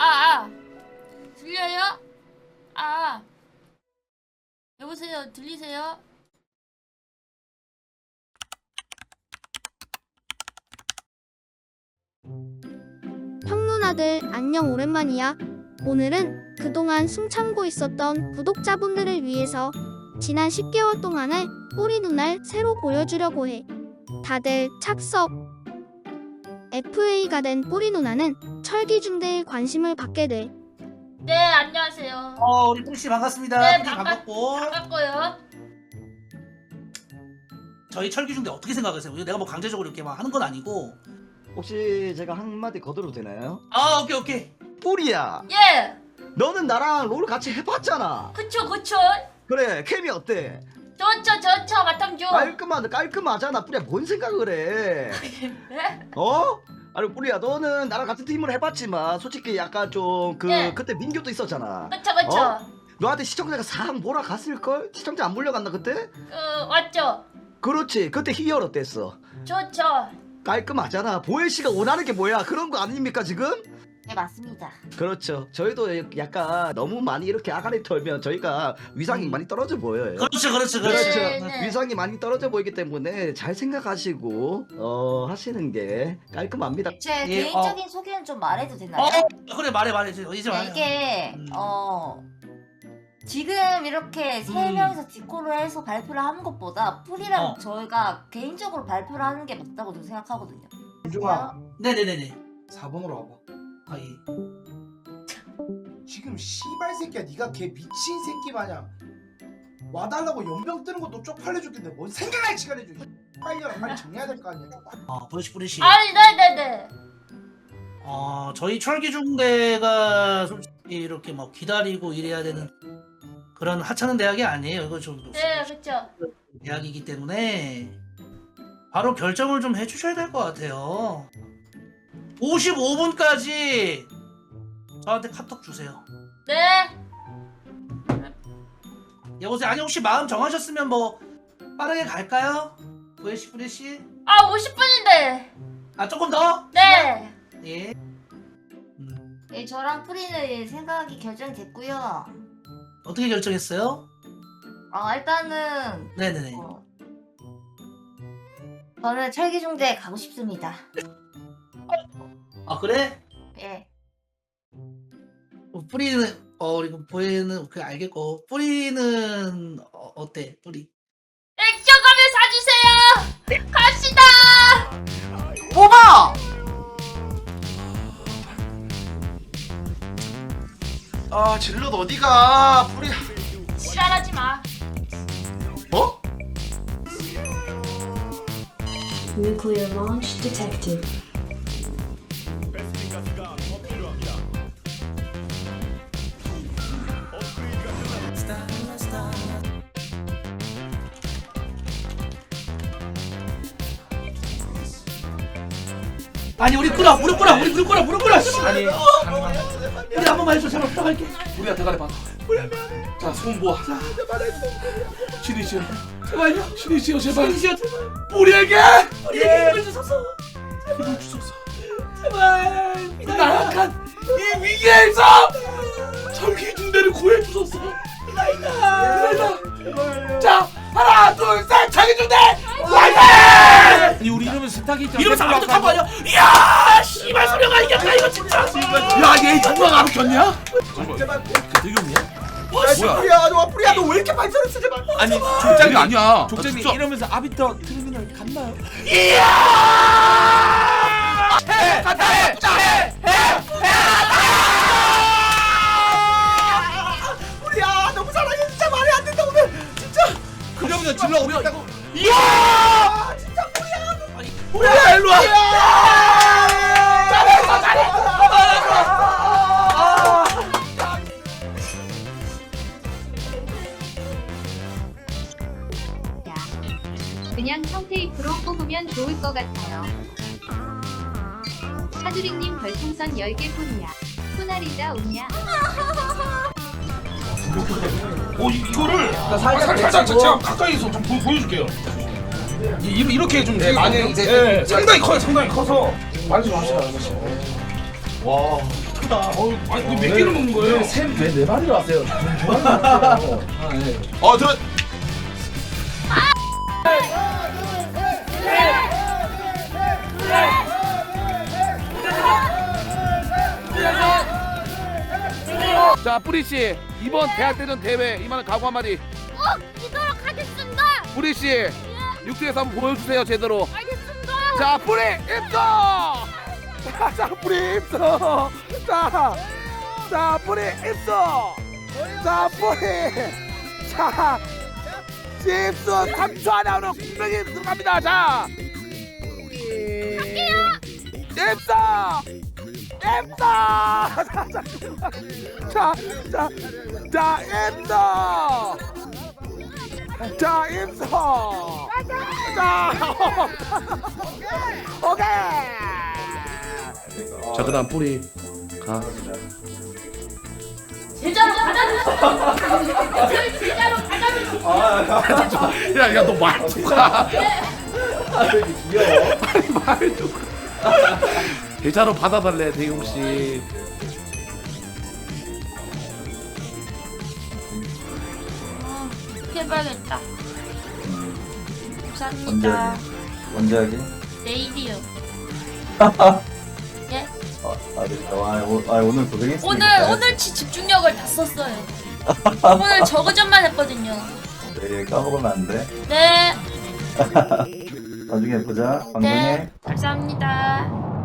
아, 아. 들려요? 아. 여보세요, 들리세요? 형 누나들 안녕 오랜만이야. 오늘은 그동안 숨 참고 있었던 구독자분들을 위해서 지난 10개월 동안의 뿌리 누나를 새로 보여주려고 해. 다들 착석. FA가 된 뿌리 누나는 철기 중대에 관심을 받게 돼. 네, 안녕하세요. 어 우리 뿡씨 반갑습니다. 네, 뿡씨 반갑- 반갑고 반갑고요. 저희 철기 중대 어떻게 생각하세요? 내가 뭐 강제적으로 이렇게 막 하는 건 아니고. 혹시 제가 한마디 거들어도 되나요? 아 오케이 오케이. 뿌리야 예, 너는 나랑 롤 같이 해봤잖아 그쵸, 그쵸. 그래 케미 어때? 좋죠, 좋죠, 마탐주. 깔끔하다 깔끔하잖아 뿌리야 뭔 생각을 해 네? 어? 아니 뿌리야 너는 나랑 같은 팀을 해봤지만 솔직히 약간 좀그 네. 그때 민규도 있었잖아 그쵸, 그쵸. 어? 너한테 시청자가 상 몰아갔을걸? 시청자 안 몰려갔나 그때? 그, 맞죠? 그렇지 그때 희열 어땠어? 좋죠. 깔끔하잖아 보혜 씨가 원하는 게 뭐야 그런 거 아닙니까 지금? 네, 맞습니다. 그렇죠. 저희도 약간 너무 많이 이렇게 아가리 털면 저희가 위상이 음. 많이 떨어져 보여요. 그렇죠 그렇죠 그렇죠. 그렇죠. 네, 네. 위상이 많이 떨어져 보이기 때문에 잘 생각하시고 어 하시는 게 깔끔합니다. 제 예, 개인적인 소개는 좀 말해도 되나요? 어 그래 말해 말해 이제 네, 말해. 이게 음. 어 지금 이렇게 세 음. 명이서 디코를 해서 발표를 하는 것보다 풀이랑 어. 저희가 개인적으로 발표를 하는 게 맞다고 저는 생각하거든요. 유중아 네 네 네 네. 4번으로 와봐 아 예. 지금 씨발 새끼야 네가 걔 미친 새끼 마냥 와달라고 연병 뜨는 것도 쪽팔려 죽겠네 뭔 생각할 시간을 줘 빨리 와 빨리 정리해야 될 거 아니야 어 보시 뿌리씨. 아니, 네네네. 어 저희 철기 중대가 솔직히 이렇게 뭐 기다리고 이래야 되는 그런 하찮은 대학이 아니에요. 이거 좀 네, 그쵸. 대학이기 때문에 바로 결정을 좀 해주셔야 될 것 같아요. 55분까지 저한테 카톡 주세요. 네. 여보세요. 아니 혹시 마음 정하셨으면 뭐 빠르게 갈까요? 부에시 뿌리씨? 아, 50분인데. 아 조금 더? 네. 예. 음, 예, 저랑 풀이는 생각이 결정됐고요. 어떻게 결정했어요? 아 일단은 네네네. 어, 저는 철기 중대에 가고 싶습니다. 아 그래? 예. 어, 뿌리는 어 이거 보이는 그 알겠고 뿌리는 어, 어때? 뿌리. 액션 가면 사주세요. 갑시다. 뽑아! 아 질럿 어디가 뿌리 지랄하지 마. 어? Nuclear launch detected. 아니 우리 꾸라 무릎 꾸라 우리 무릎 꾸라 무릎 꾸라. 씨. 아니 우리 한 번만 해줘 제발. 부탁할게. 우리가 대가리 받아 자손 모아. 신이시여 제발요. 신이시여 제발. 신이시여 제발. 우리에게! 우리에게 힘을 주소서. 힘을 주소서. 제발. 이 나약한 이 위기에서 철기 중대를 구해 주소서. 이나이다 자 하나 둘셋! 철기 중대 아니 우리 이러면 세탁이 이러면서 아무도 탄거 아니야? 이야 씨발 소령아 이겼다 이거 진짜. 야얘 정말 안 웃겼냐? 제발 대경이야? 야 뿌리야 너 뿌리야 너 왜 이렇게 발전을 쓰지 마 아니 족장이 아니야 족장이 이러면서 아비터 트리미널 갔나요? 이야 해! 갔다 해! 해! 뿌리야 너무 사랑해 진짜 말이 안 된다 오늘 진짜 그러면 질러 오겠다고 이야 아, 진짜 야 일로 와 잘했어 잘했어 그냥 성테이프로 뽑으면 좋을 것 같아요. 사두링님 별풍선 10개 뿐이야. 후나리다 웃냐? 오 이- 이거를 살짝 살짝 제가 가까이서 좀 보, 보여줄게요 이, 이- 이렇게 좀 네, 많이 이제 상당히 커요 상당히 커서 많이 좀 합시다 와 크다. 어, 아니 이거 몇 개를 먹는 거예요? 샘왜네 마리로 왔어요? 좋아하는 어 들어. 자 뿌리 씨 이번 대학대전 대회 이만한 각오 한마디. 이도록 하겠습니다. 뿌리 씨 육지에서 한번 보여주세요 제대로. 알겠습니다. 자 뿌리 입성. 자, 자 뿌리 입성. 자, 자 뿌리 입성. 자 뿌리. 자 집수 3초 안에 오는 분명히 들어갑니다. 자. 입성. 입성. 자, 자, 자, 자, 자, 입성. 자, 입성. 자, 오케이. 자, 그다음 뿌리 가. 제자로. 제자로 가자주세요. 야, 야, 너 말투가. 귀여워. 아니 말투가. 계좌로 받아달래 대용 씨. 해봐야겠다. 감사합니다. 언제 하게? 내일이요. 예? 아, 알겠다. 아, 오, 아, 오늘 고생했으니까. 오늘 오늘 치 집중력을 다 썼어요. 오늘 저그전만 했거든요. 네, 까먹으면 안 돼. 네, 나중에 보자. 방송해. 네, 감사합니다.